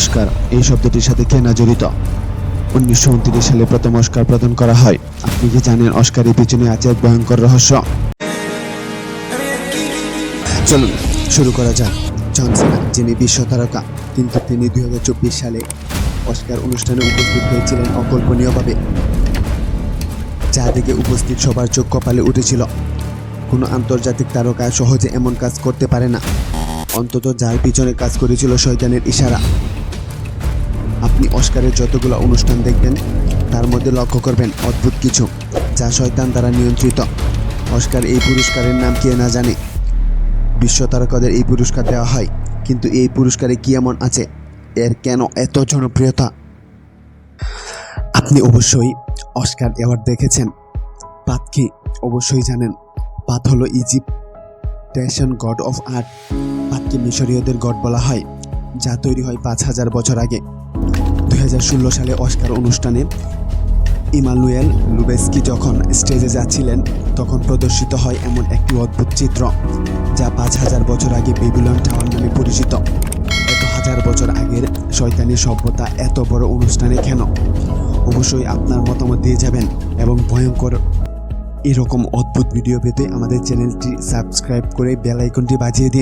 Oscar এই শব্দটির সাথে কে না জড়িত। উনিশশো উনত্রিশ সালে প্রথম অস্কার প্রদান করা হয়। আপনি কি জানেন অস্কারের পিছনে আছে এক ভয়ঙ্কর রহস্য? চলুন, শুরু করা যাক। জন সিনা যিনি বিশ্ব তারকা, কিন্তু তিনি দুই সালে অস্কার অনুষ্ঠানে উপস্থিত হয়েছিলেন অকল্পনীয়ভাবে। যা দেখে উপস্থিত সবার চোখ কপালে উঠেছিল। কোনো আন্তর্জাতিক তারকা সহজে এমন কাজ করতে পারে না। অন্তত যার পিছনে কাজ করেছিল শয়তানের ইশারা। আপনি অস্কারের যতগুলো অনুষ্ঠান দেখবেন, তার মধ্যে লক্ষ্য করবেন অদ্ভুত কিছু, যা শয়তান দ্বারা নিয়ন্ত্রিত। অস্কার এই পুরস্কারের নাম কে না জানে। বিশ্ব তারকাদের এই পুরস্কার দেওয়া হয়, কিন্তু এই পুরস্কারে কি এমন আছে? এর কেন এত জনপ্রিয়তা? আপনি অবশ্যই অস্কার অ্যাওয়ার্ড দেখেছেন। পাত কি? অবশ্যই জানেন। পাত হলো ইজিপ্টেশন গড অফ আর্ট। পাতকে মিশরীয়দের গড বলা হয়, যা তৈরি হয় পাঁচ হাজার বছর আগে। দু হাজার ষোলো সালে অস্কার অনুষ্ঠানে ইমানুয়েল লুবেস্কি যখন স্টেজে যাচ্ছিলেন, তখন প্রদর্শিত হয় এমন একটি অদ্ভুত চিত্র, যা পাঁচ হাজার বছর আগে বেবিলন টাওয়ার নামে পরিচিত। এত হাজার বছর আগের শয়তানি সভ্যতা এত বড় অনুষ্ঠানে কেন? অবশ্যই আপনার মতামত দিয়ে যাবেন এবং ভয়ঙ্কর এরকম অদ্ভুত ভিডিও পেতে আমাদের চ্যানেলটি সাবস্ক্রাইব করে বেল আইকনটি বাজিয়ে দিন।